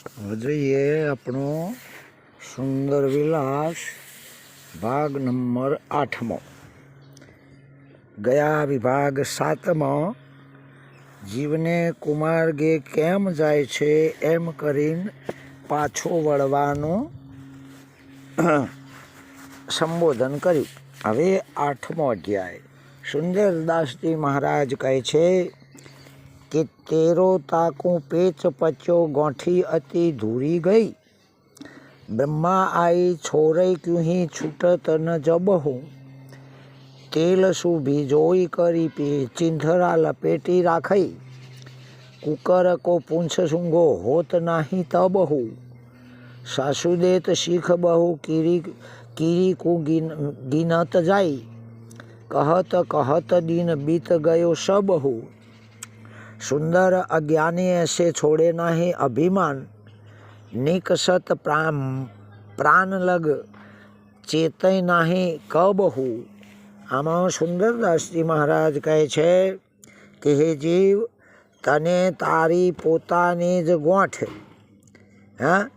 જોઈએ આપણો સુંદર વિલાસ ભાગ નંબર આઠમો. ગયા વિભાગ સાતમાં, જીવને કુમાર્ગે કેમ જાય છે એમ કરીને પાછો વળવાનું સંબોધન કર્યું. હવે આઠમો અધ્યાય. સુંદરદાસજી મહારાજ કહે છે કે તેરો તાકું પેચ પચ્યો ગોઠી અતિ ધૂરી ગઈ. બ્રહ્મા આઈ છોરઈ ક્યુહી છૂટત ન જબહું. તેલ શુભી જોઈ કરી પી, ચિંધરા લપેટી રાખઈ. કુકર કો પૂંછ શૂંગો હોત નાહી તબહુ. સાસુદેત શીખ બહુ કીરી કીરી કુ ગિન, ગિનત જાય. કહત કહત દિન બીત ગયો સબહુ સુંદર અજ્ઞાની એસે છોડે નહીં અભિમાન. નિકસત પ્રાણલગ ચેતય નહીં કબહુ. આમાં સુંદરદાસજી મહારાજ કહે છે કે, હે જીવ, તને તારી પોતાની જ ગોઠ. હા?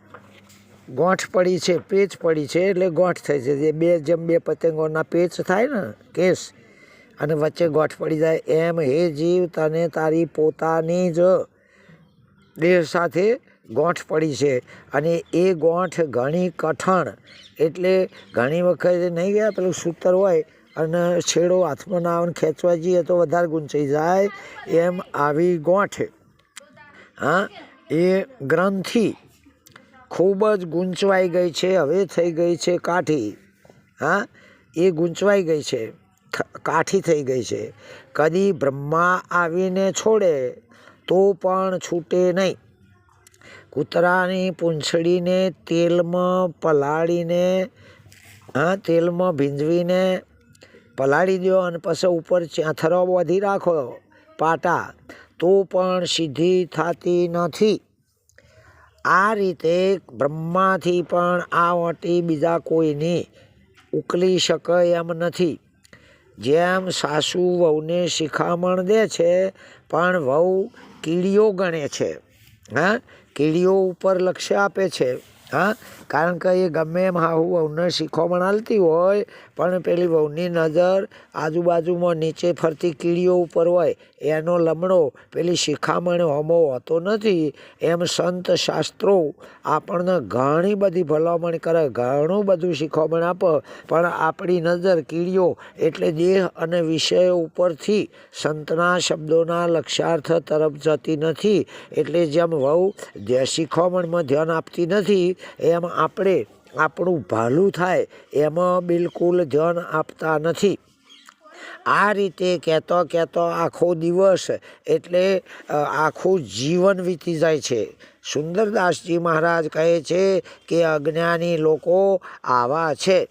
ગોઠ પડી છે, પેચ પડી છે, એટલે ગોઠ થઈ છે. જે બે, જેમ બે પતંગોના પેચ થાય ને, કેસ અને વચ્ચે ગોઠ પડી જાય. એમ હે જીવ તને તારી પોતાની જ દેહ સાથે ગોઠ પડી છે. અને એ ગોઠ ઘણી કઠણ, એટલે ઘણી વખત નહીં ગયા, પેલું સૂતર હોય અને છેડો હાથમાં ના આવે ખેંચવા જઈએ તો વધારે ગુંચાઈ જાય. એમ આવી ગોઠ. હા, એ ગ્રંથિ ખૂબ જ ગૂંચવાઈ ગઈ છે, હવે થઈ ગઈ છે કાઠી. હા, એ ગૂંચવાઈ ગઈ છે. કાઠી થઈ ગઈ છે. કદી બ્રહ્મા આવીને છોડે તો પણ છૂટે નહીં. કૂતરાની પૂંછડીને તેલમાં પલાળીને, હા, તેલમાં ભીંજવીને પલાળી દો અને પછી ઉપર ચાથરો વધી રાખો પાટા. તો પણ સીધી થતી નથી. આ રીતે બ્રહ્માથી પણ આ વટી બીજા કોઈની ઉકલી શકે એમ નથી. જેમ સાસુ વહુને શિખામણ દે છે, પણ વહુ કીડીઓ ગણે છે. હા? કીડીઓ ઉપર લક્ષ્ય આપે છે. હા? કારણ કે એ ગમે એમ હાહુ વહુને શીખોમણ હાલતી હોય, પણ પેલી વહુની નજર આજુબાજુમાં નીચે ફરતી કીડીઓ ઉપર હોય. એનો લમણો, પેલી શિખામણ હોમો હોતો નથી. એમ સંત શાસ્ત્રો આપણને ઘણી બધી ભલામણ કરે, ઘણું બધું શિખામણ આપે, પણ આપણી નજર કીડીઓ એટલે દેહ અને વિષયો ઉપરથી સંતના શબ્દોના લક્ષ્યાર્થ તરફ જતી નથી. એટલે જેમ વહુ શીખવામણમાં ધ્યાન આપતી નથી, એમ આપણે આપણું ભાલું થાય, એમાં બિલકુલ ધ્યાન આપતા નથી. આ રીતે કહેતો કહેતો આખો દિવસ એટલે આખું જીવન વીતી જાય છે. સુંદરદાસજી મહારાજ કહે છે કે અજ્ઞાની લોકો આવા છે.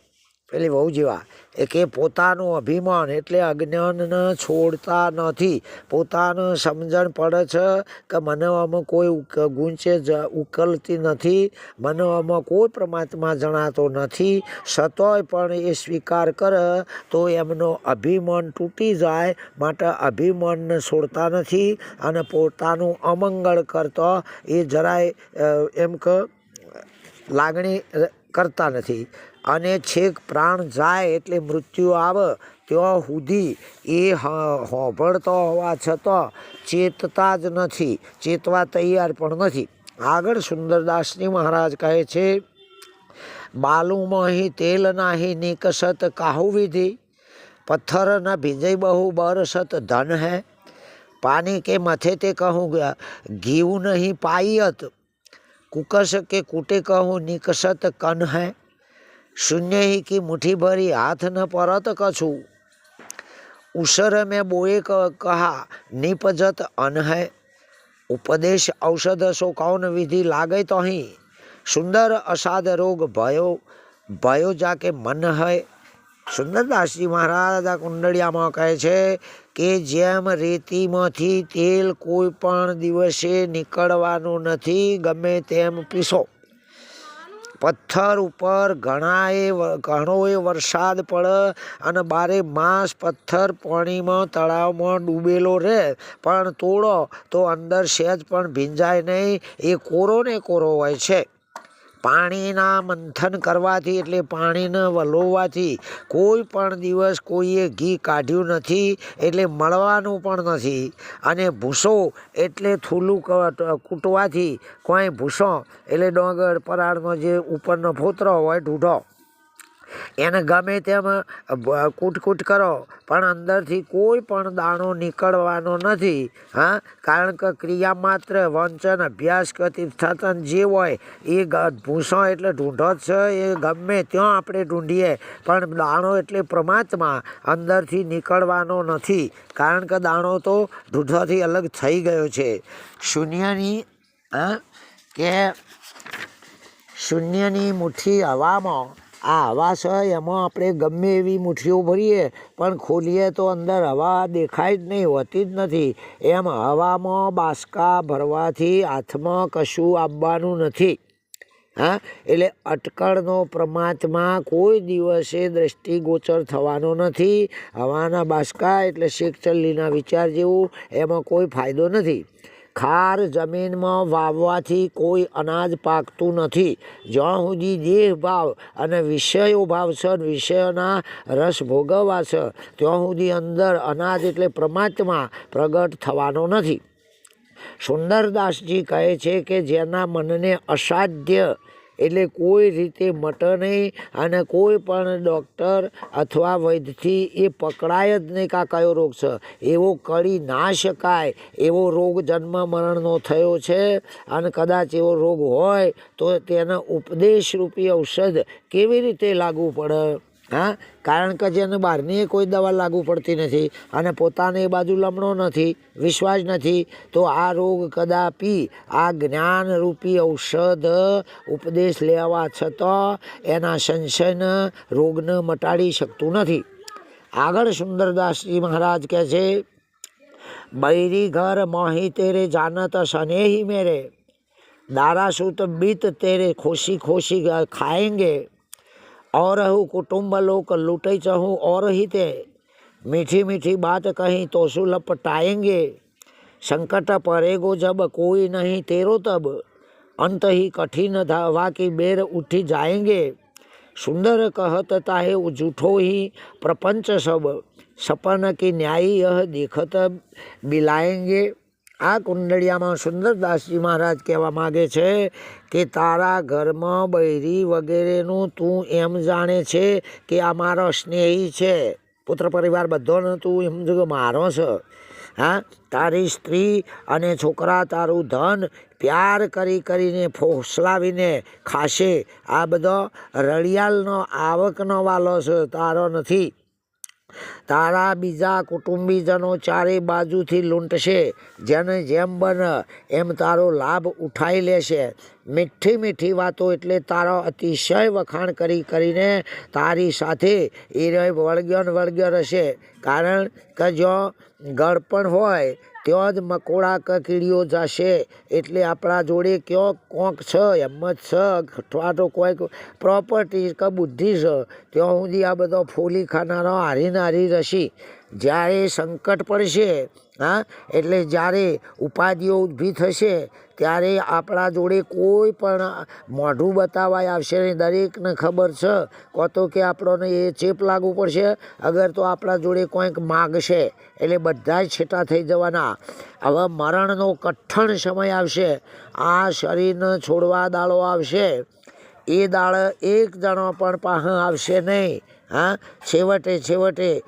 પેલી બહુ જેવા, એ કે પોતાનું અભિમાન એટલે અજ્ઞાનને છોડતા નથી. પોતાને સમજણ પડે છે કે મને આમાં કોઈ ગુંચે ઉકલતી નથી. મને આમાં કોઈ પરમાત્મા જણાતો નથી. સતોય પણ એ સ્વીકાર કરે તો એમનો અભિમાન તૂટી જાય, માટે અભિમાનને છોડતા નથી અને પોતાનું અમંગળ કરતો એ જરાય એમ કે, લાગણી કરતા નથી. અને છેક પ્રાણ જાય એટલે મૃત્યુ આવે, ત્યાં સુધી એ હોભળતો હોવા છતાં ચેતતા જ નથી, ચેતવા તૈયાર પણ નથી. આગળ સુંદરદાસજી મહારાજ કહે છે બાલુમહી તેલ નાહી નિકસત કાહુ વિધિ? પથ્થર ન ભીજય બહુ બરસત ધન હે? પાણી કે મથે તે કહું ઘીવું નહીં પાયત કુકસ કે કૂટે કહું નિકસત કન હૈ? શૂન્યકી મુઠ્ઠી ભરી હાથ ન પરત કછું. ઉસર મેં બોએ કહા, નિપજત અનહય ઉપદેશ ઔષધ સો કૌન વિધિ લાગે તો અહીં સુંદર અસાદ રોગ ભયો ભયો જાકે મન હૈ સુંદરદાસજી મહારાજ આ કુંડળિયામાં કહે છે કે જેમ રેતીમાંથી તેલ કોઈ પણ દિવસે નીકળવાનું નથી, ગમે તેમ પીસો પથ્થર ઉપર ઘણાએ ઘણોએ વરસાદ પડે અને બારે માસ પથ્થર પાણીમાં તળાવમાં ડૂબેલો રહે. પણ તોડો તો અંદર સહેજ પણ ભીંજાય નહીં. એ કોરો ને કોરો હોય છે. પાણીના મંથન કરવાથી એટલે પાણીને વલોવવાથી કોઈ પણ દિવસ કોઈએ ઘી કાઢ્યું નથી એટલે મળવાનું પણ નથી. અને ભૂસો એટલે થૂલું કૂટવાથી કોઈ ભૂસો એટલે ડોંગર, પરાળનો જે ઉપરનો ફોતરો હોય ઢૂઢો એને ગમે તેમ કૂટકૂટ કરો, પણ અંદરથી કોઈ પણ દાણો નીકળવાનો નથી, હા? કારણ કે ક્રિયા માત્ર વંચન, અભ્યાસ કે તીર્થાટન જે હોય, એ ભૂસો એટલે ઢૂંઢો જ છે, એ ગમે ત્યાં આપણે ઢૂંઢીએ, પણ દાણો એટલે પ્રમાત્મા, અંદરથી નીકળવાનો નથી. કારણ કે દાણો તો ઢૂંઢોથી અલગ થઈ ગયો છે. શૂન્યની કે શૂન્યની મુઠ્ઠી હવામાં આ હવા છે એમાં આપણે ગમે એવી મુઠ્ઠીઓ ભરીએ, પણ ખોલીએ તો અંદર હવા દેખાય જ નહીં, હોતી જ નથી. એમ હવામાં બાસકા ભરવાથી હાથમાં કશું આવવાનું નથી. હા? એટલે અટકળનો પ્રમાત્મા કોઈ દિવસે દ્રષ્ટિગોચર થવાનો નથી. હવાના બાસકા એટલે શેખ ચલ્લીના વિચાર જેવું, એમાં કોઈ ફાયદો નથી. ખાર જમીનમાં વાવવાથી કોઈ અનાજ પાકતું નથી. જ્યાં સુધી દેહ ભાવ અને વિષયો ભાવ છે, વિષયોના રસ ભોગવવા ત્યાં સુધી અંદર અનાજ એટલે પરમાત્મા પ્રગટ થવાનો નથી. સુંદરદાસજી કહે છે કે જેના મનને અસાધ્ય એટલે કોઈ રીતે મટે નહીં અને કોઈ પણ ડૉક્ટર અથવા વૈદ્યથી એ પકડાય જ નહીં કે કયો રોગ છે. એવો કરી ના શકાય, એવો રોગ જન્મ મરણનો થયો છે અને કદાચ એવો રોગ હોય તો તેના ઉપદેશરૂપી ઔષધ કેવી રીતે લાગુ પડે? હા? કારણ કે જેને બહારની કોઈ દવા લાગુ પડતી નથી અને પોતાને એ બાજુ લમણો નથી, વિશ્વાસ નથી, તો આ રોગ કદાપી આ જ્ઞાનરૂપી ઔષધ ઉપદેશ લેવા છતાં એના સંશયને રોગને મટાડી શકતું નથી. આગળ સુંદરદાસજી મહારાજ કહે છે, બૈરી ઘર મોહી તેરે જાનત સનેહી મેરે, દારાસૂત બીત તેરે ખોશી ખોશી ખાયંગે औरहु कुटुम्ब लोग लूटै चहु और ही ते मीठी मीठी बात कही तो सु लपटाएंगे संकट परेगो जब कोई नहीं तेरो तब अंत ही कठिन धावा की बेर उठी जाएंगे सुंदर कहत ताहे झूठो ही प्रपंच सब सपन की न्याय यह देखत बिलाएंगे આ કુંડળિયામાં સુંદરદાસજી મહારાજ કહેવા માગે છે કે તારા ઘરમાં બૈરી વગેરેનું તું એમ જાણે છે કે આ મારો સ્નેહી છે. પુત્ર પરિવાર બધોને તું એમ કે મારો છે. હા, તારી સ્ત્રી અને છોકરા તારું ધન પ્યાર કરી કરીને ફોસલાવીને ખાશે. આ બધો રળિયાલનો આવકનો વાલો છે, તારો નથી. તારા બીજા કુટુંબીજનો ચારે બાજુથી લૂંટશે, જેને જેમ બને એમ તારો લાભ ઉઠાઈ લેશે. મીઠી મીઠી વાતો એટલે તારો અતિશય વખાણ કરી કરીને તારી સાથે એ વળગ્યો વળગ્યો રહેશે. કારણ કે જો ગળપણ હોય ત્યાં જ મકોડા કે કીડીઓ જશે? એટલે આપણા જોડે કયો કોંક છે હિંમત છે. અથવા તો કોઈક પ્રોપર્ટી કે બુદ્ધિ છે. ત્યાં સુધી આ બધો ફોલી ખાનારો હારીને હારી રસી જ્યારે સંકટ પડશે, હા, એટલે જ્યારે ઉપાધિઓ ઊભી થશે ત્યારે આપણા જોડે કોઈ પણ મોઢું બતાવાય આવશે નહીં. દરેકને ખબર છે. કહો તો કે આપણને એ ચેપ લાગુ પડશે. અગર તો આપણા જોડે કોઈક માગશે, એટલે બધા જ છેટા થઈ જવાના. હવે મરણનો કઠણ સમય આવશે. આ શરીરને છોડવા દાડો આવશે. એ દાળ એક જણો પણ પાહ આવશે નહીં. હા? છેવટે છેવટે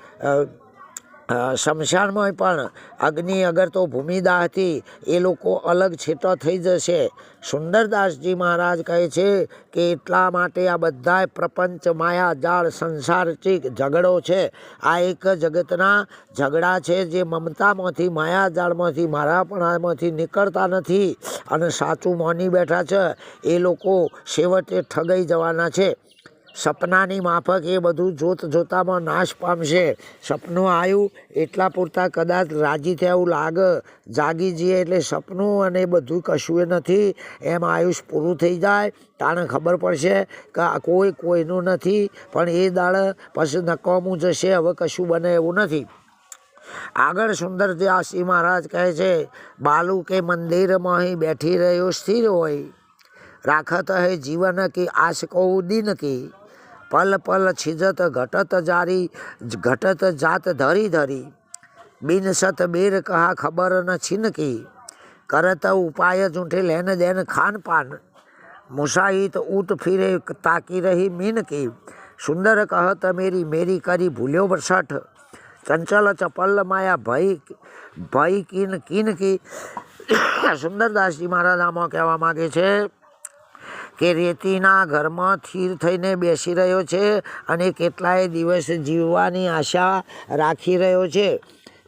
શમશાનમાં પણ અગ્નિ અગર તો ભૂમિદાહથી એ લોકો અલગ છેટો થઈ જશે. સુંદરદાસજી મહારાજ કહે છે કે એટલા માટે આ બધાય પ્રપંચ, માયા, જાળ સંસારચિક ઝઘડો છે. આ એક જગતના ઝઘડા છે જે મમતામાંથી, માયા જાળમાંથી, મારાપણામાંથી નીકળતા નથી અને સાચું માની બેઠા છે. એ લોકો છેવટે ઠગાઈ જવાના છે. સપનાની માફક એ બધું જોત જોતામાં નાશ પામશે. સપનું આવ્યું એટલા પૂરતા કદાચ રાજી થયું લાગે. જાગી જઈએ એટલે સપનું અને એ બધું કશું નથી. એમ આયુષ પૂરું થઈ જાય. તાણે ખબર પડશે કે આ કોઈ કોઈનું નથી. પણ એ દાળ પછી નકામું જશે. હવે કશું બને એવું નથી. આગળ સુંદરદાસજી મહારાજ કહે છે, બાલુ કે મંદિરમાં અહીં બેઠી રહ્યો સ્થિર હોય. રાખત હે જીવન કી આશ કહું દિન કી. પલ પલ છિજત ઘટત જારી ઘટત જાત ધરી ધરી. બિન સત બેર કહા ખબર ન છિનકી. કરત ઉપાય જૂઠે લેન દેન ખાન પાન. મુસાહિત ઊટ ફિરે તાકી રહી મીન કી સુંદર કહત મેરી મેરી કરી ભૂલ્યો બરસઠ ચંચલ ચપલ માયા ભય ભય કિન કિન કી સુંદરદાસજી મહારાજ આમાં કહેવા માગે છે કે રેતીના ઘરમાં થીર થઈને બેસી રહ્યો છે અને કેટલાય દિવસ જીવવાની આશા રાખી રહ્યો છે.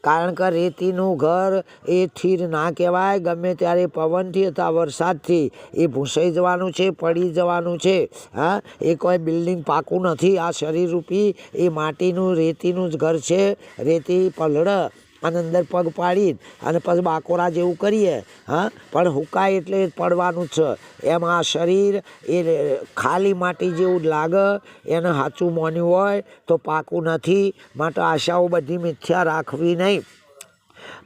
કારણ કે રેતીનું ઘર એ થીર ના કહેવાય, ગમે ત્યારે પવનથી અથવા વરસાદથી એ ભૂસાઈ જવાનું છે, પડી જવાનું છે. હા, એ કોઈ બિલ્ડિંગ પાકું નથી. આ શરીરરૂપી એ માટીનું, રેતીનું જ ઘર છે. રેતી પલળ અને અંદર પગ પાડી અને પછી બાકોરા જેવું કરીએ, હા? પણ હુકાય એટલે પડવાનું જ છે. એમ આ શરીર એ ખાલી માટી જેવું લાગે, એને સાચું મોન્યું હોય તો પાકું નથી. માટે આશાઓ બધી મિથ્યા રાખવી નહીં.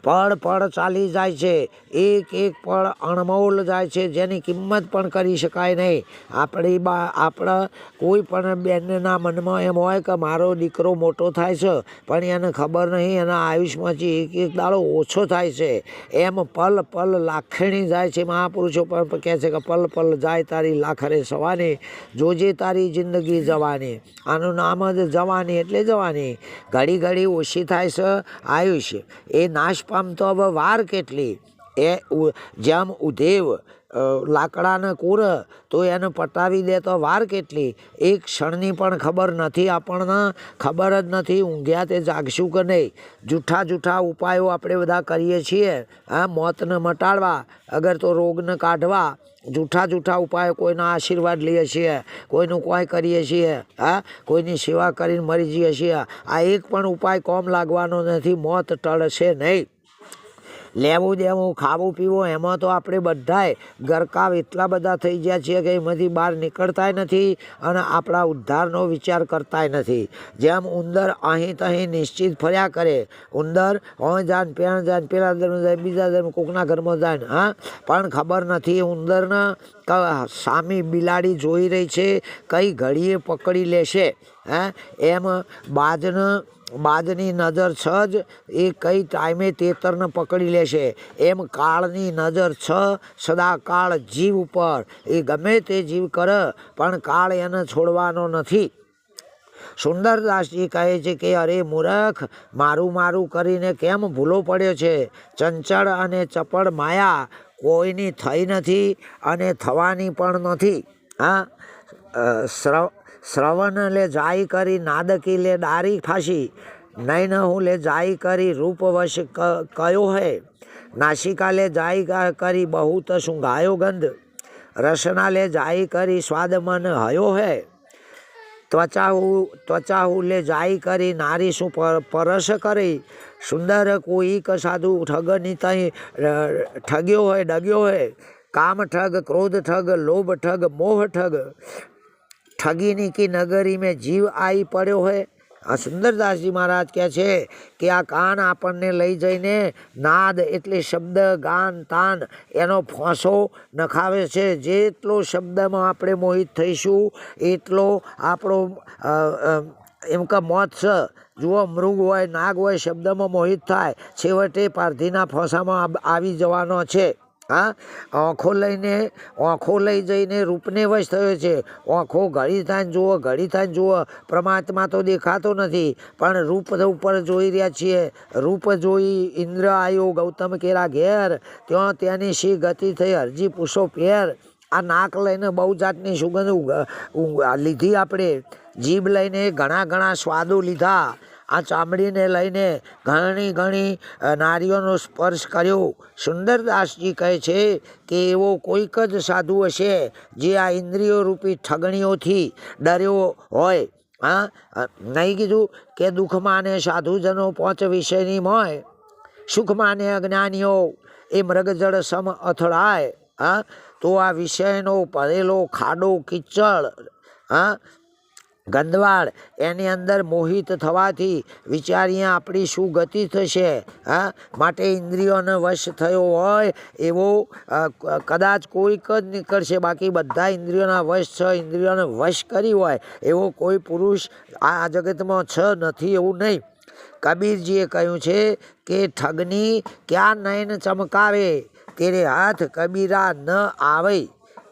પળ પળ ચાલી જાય છે. એક એક પળ અણમોલ જાય છે. જેની કિંમત પણ કરી શકાય નહીં. આપણી બા, આપણા કોઈ પણ બેનના મનમાં એમ હોય કે મારો દીકરો મોટો થાય છે, પણ એને ખબર નહીં, એના આયુષ્યમાંથી એક એક દાડો ઓછો થાય છે. એમ પલ પલ લાખણી જાય છે મહાપુરુષો પણ કહે છે કે પલ પલ જાય તારી લાખરે સવાની જોજે તારી જિંદગી જવાની. આનું નામ જ જવાની એટલે જવાની. ઘડી ઘડી ઓછી થાય છે આયુષ્ય. એ નાશ પામતો હવે વાર કેટલી. એ જેમ ઉધેવ લાકડાને કૂર, તો એને પટાવી દે તો વાર કેટલી. એક ક્ષણની પણ ખબર નથી આપણને, ખબર જ નથી ઊંઘ્યા તે જાગશું કે નહીં. જૂઠા જૂઠા ઉપાયો આપણે બધા કરીએ છીએ, હા, મોતને મટાડવા, અગર તો રોગને કાઢવા. જૂઠા જૂઠા ઉપાયો કોઈના આશીર્વાદ લઈએ છીએ, કોઈનું કોઈ કરીએ છીએ, હા, કોઈની સેવા કરીને મરી જઈએ છીએ. આ એક પણ ઉપાય કોમ લાગવાનો નથી, મોત ટળશે નહીં. લેવું દેવું, ખાવું પીવું, એમાં તો આપણે બધાએ ગરકાવ એટલા બધા થઈ ગયા છીએ કે એમાંથી બહાર નીકળતાય નથી અને આપણા ઉદ્ધારનો વિચાર કરતાય નથી. જેમ ઉંદર અહીં તહીં નિશ્ચિત ફર્યા કરે, ઉંદર હોય જાન પેણ જાય પેલા ધર્મ જાય, બીજા ધર્મ કોકના ઘરમાં જાય હા? પણ ખબર નથી ઉંદરના સામી બિલાડી જોઈ રહી છે, કઈ ઘડીએ પકડી લેશે, હે? એમ બાજને બાજની નજર છ જ, એ કઈ ટાઈમે તેતરને પકડી લેશે. એમ કાળની નજર છ, સદાકાળ જીવ ઉપર. એ ગમે તે જીવ કરે, પણ કાળ એને છોડવાનો નથી. સુંદરદાસજી કહે છે કે, અરે મૂરખ, મારું મારું કરીને કેમ ભૂલો પડ્યો છે? ચંચળ અને ચપળ માયા કોઈની થઈ નથી અને થવાની પણ નથી. હા? શ્રવ શ્રવણ લે જાય કરી નાદકી લે ડારી ફાંસી. નૈન હું લે જાય કરી રૂપવશ કયો હે? નાસિકા લે જાય કરી બહુત સુંઘાયો ગંધ. રસના લે જાય કરી સ્વાદ મન હયો હે? ત્વચાહુ ત્વચાહુ લે જાય કરી નારી શું પર- પરસ કરી. સુંદર કોઈ ક સાધુ ઠગની તહી ઠગ્યો હોય ડગ્યો હોય કામ ઠગ ક્રોધ ઠગ લોભ ઠગ મોહ ઠગ ઠગીની કી નગરી મેં જીવ આવી પડ્યો હોય આ સુંદરદાસજી મહારાજ કહે છે કે આ કાન આપણને લઈ જઈને નાદ એટલે શબ્દ, ગાન, તાન એનો ફોંસો નખાવે છે. જેટલો શબ્દમાં આપણે મોહિત થઈશું, એટલો આપણો એમ કે મોત છે જુઓ, મૃગ હોય, નાગ હોય, શબ્દમાં મોહિત થાય. છેવટે પારધીના ફોસામાં આવી જવાનો છે. હા? આંખો લઈને, આંખો લઈ જઈને રૂપને વશ થયો છે. આંખો ઘડી થાય જુઓ ઘડી થાય જુઓ. પરમાત્મા તો દેખાતો નથી, પણ રૂપ ઉપર જોઈ રહ્યા છીએ. રૂપ જોઈ ઇન્દ્ર આયો ગૌતમ કેરા ઘેર. ત્યાં ત્યાંની શી ગતિ થઈ હરજી પૂછો પેર આ નાક લઈને બહુ જાતની સુગંધ લીધી આપણે. જીભ લઈને ઘણા ઘણા સ્વાદો લીધા. આ ચામડીને લઈને ઘણી ઘણી નારીઓનો સ્પર્શ કર્યો. સુંદરદાસજી કહે છે કે એવો કોઈક જ સાધુ હશે જે આ ઇન્દ્રિયો રૂપી ઠગણીઓથી ડર્યો હોય. હા નહીં કીધું કે દુઃખમાં ને સાધુજનો પાંચ વિષયની મોય. સુખમાં ને અજ્ઞાનીઓ, એ મૃગજળ સમ અથડાય. હા, તો આ વિષયનો પડેલો ખાડો, કિચડ, હા ગંદવાડ એની અંદર મોહિત થવાથી વિચારીએ આપણી શું ગતિ થશે, હા? માટે ઇન્દ્રિયોને વશ થયો હોય એવો કદાચ કોઈક જ નીકળશે. બાકી બધા ઇન્દ્રિયોના વશ છે, ઇન્દ્રિયોને વશ કરી હોય એવો કોઈ પુરુષ આ જગતમાં છ નથી એવું નહીં. કબીરજીએ કહ્યું છે કે ઠગની ક્યાં નયન ચમકાવે? તેરે હાથ કબીરા ન આવે.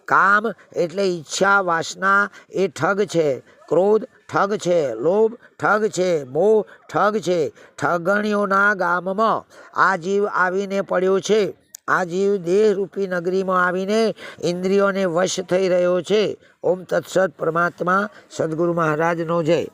કામ એટલે ઈચ્છા વાસના એ ઠગ છે. ક્રોધ ઠગ છે, લોભ ઠગ છે, મોહ ઠગ છે. ઠગણીઓના ગામમાં આ જીવ આવીને પડ્યો છે. આ જીવ દેહરૂપી નગરીમાં આવીને ઇન્દ્રિયોને વશ થઈ રહ્યો છે. ઓમ તત્સત પરમાત્મા સદગુરુ મહારાજનો જય.